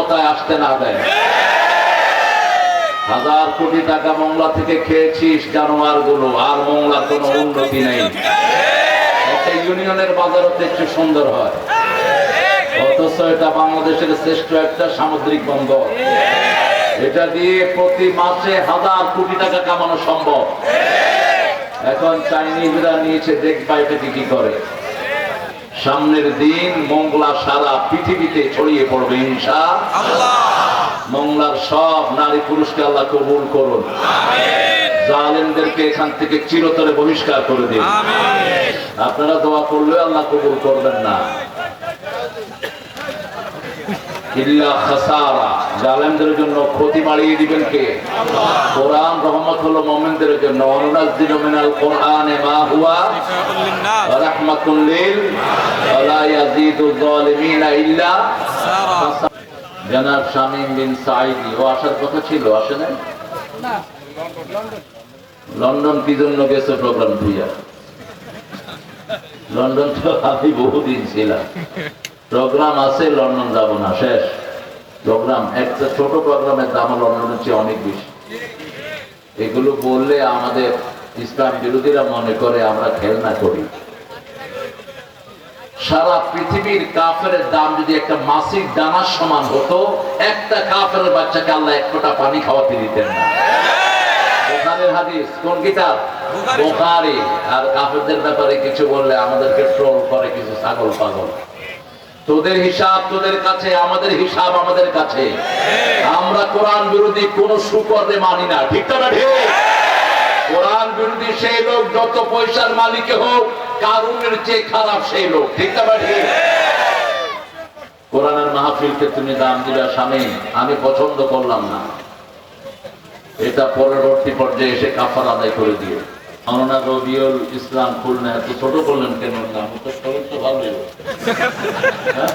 ক্ষমতায় আসতে না দেয়। হাজার কোটি টাকা মংলা থেকে খেয়েছিস জানোয়ারগুলো আর মংলার কোনো উন্নতি নেই। ইউনিয়নের বাজার একটু সুন্দর হয়। অথচ এটা বাংলাদেশের শ্রেষ্ঠ একটা সামুদ্রিক বন্দর। এটা দিয়ে প্রতি মাসে হাজার কোটি টাকা কামানো সম্ভব। এখন চাইনিজরা নিয়েছে দেখবা এটাকে কি করে? সামনের দিন মঙ্গলা সারা পৃথিবীতে ছড়িয়ে পড়বে ইনশা মংলার সব নারী পুরুষকে আল্লাহ কবুল করুন। জালেমদেরকে এখান থেকে চিরতরে বহিষ্কার করে দিন। আপনারা দোয়া করলে আল্লাহ কবুল করবেন না। ইল্লা খাসারা। জালেমদের জন্য ক্ষতি বাড়িয়ে দিবেন কে? কোরআন রহমত হলো মোমেনদের জন্য। অনুনাজ্জিলু মিনাল কোরআনে মা হুয়া রাহমাতুল লিল ওয়ালা ইয়াজিদু যালিমিনা ইল্লা জানাব শামীম বিন সাঈদি ও আসার কথা ছিল আসে নাই? লন্ডন কি জন্য গেছে প্রোগ্রাম দিয়া লন্ডন তো আমি বহুদিন ছিলাম। প্রোগ্রাম আছে লন্ডন যাব না শেষ। প্রোগ্রাম একটা ছোট প্রোগ্রামের দাম লন্ডনের চেয়ে অনেক বেশি। এগুলো বললে আমাদের ইসলাম বিরোধীরা মনে করে আমরা খেলনা করি। সারা পৃথিবীর কাফের দাম যদি একটা মাসিক দানার সমান হতো একটা কাফের বাচ্চাকে আল্লাহ এক ফোঁটা পানি খাওয়াতে দিতেন না। বোখারের হাদিস কোন কিতাব? বোখারি। আর কাফেরদের ব্যাপারে কিছু বললে আমাদেরকে ট্রোল করে কিছু ছাগল পাগল। তোদের হিসাব তোদের কাছে, আমাদের হিসাব আমাদের কাছে। আমরা কোরআন বিরোধী কোন সুকর্মে মানি না, ঠিক না ঠিক? কোরআন বিরোধী সেই লোক, যত পয়সার মালিক হোক, কারুনের চেয়ে খারাপ সেই লোক, ঠিক না ঠিক? কোরআনের মাহফিলকে তুমি দাম স্বামী, আমি পছন্দ করলাম না। এটা পরবর্তী পর্যায়ে এসে কাফার আদায় করে দিও। রবিউল ইসলাম খুলনা এত ছোট করলেন কেন? নাম তো তো ভালোই হ্যাঁ?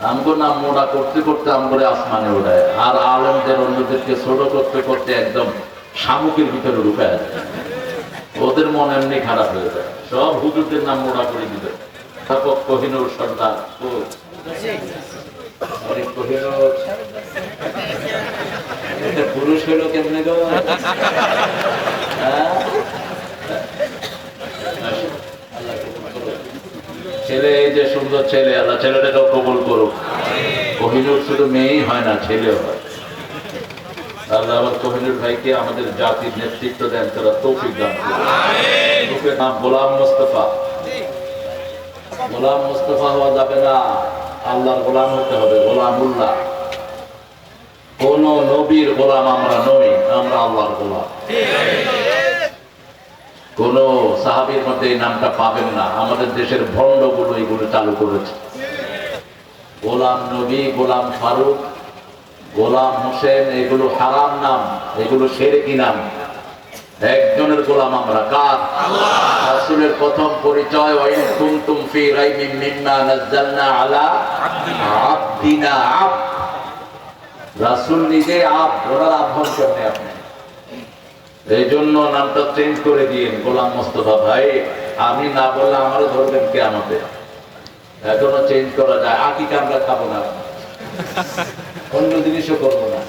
আমগো নাম মোড়া করতে করতে আমগরে আসমানে আর আলেমদের অন্যদেরকে ছোট করতে করতে একদম শামুকের ভিতরে ঢুকায় ওদের মন এমনি খারাপ হয়ে যায়। সব হুজুরদের নাম মোড়া করে দিবে। থাকক কোহিনুর সর্দার। পুরুষ হলো কেমনে গো? ছেলে, এই যে সুন্দর ছেলে, আল্লাহ ছেলেটাকেও কবুল করুক। কোহিনুর শুধু মেয়েই হয় না, ছেলেও হয়। কোহিনুর ভাইকে আমাদের জাতির নেতৃত্ব দেন, তারা তৌফিক দান। নাম গোলাম মোস্তফা। গোলাম হওয়া যাবে না, আল্লাহর গোলাম হতে হবে, গোলামুল্লাহ। কোন নবীর গোলাম আমরা নই, আমরা আল্লাহর গোলাম। কোন সাহাবীর মধ্যে এই নামটা পাবেন না। আমাদের দেশের ভণ্ডগুলো এগুলো চালু করেছে। গোলাম নবী গোলাম ফারুক গোলাম হোসেন এগুলো হারাম নাম এগুলো সেরে কি নাম। একজনের গোলাম আমরা কার? রাসূলের প্রথম পরিচয় ওয়াইন কুনতুম ফি রাইমিন মিম্মা নাযালনা আলা আবদিনা আবদ রাসূল নিজে আপ ওনার আহ্বান করতে আপনি? এই জন্য নামটা চেঞ্জ করে দিন, গোলাম মোস্তফা ভাই। আমি না বললে আমারও ধরবেন কে আমাকে এখনও চেঞ্জ করা যায়। আর কি আমরা খাব না। অন্য জিনিসও করব না।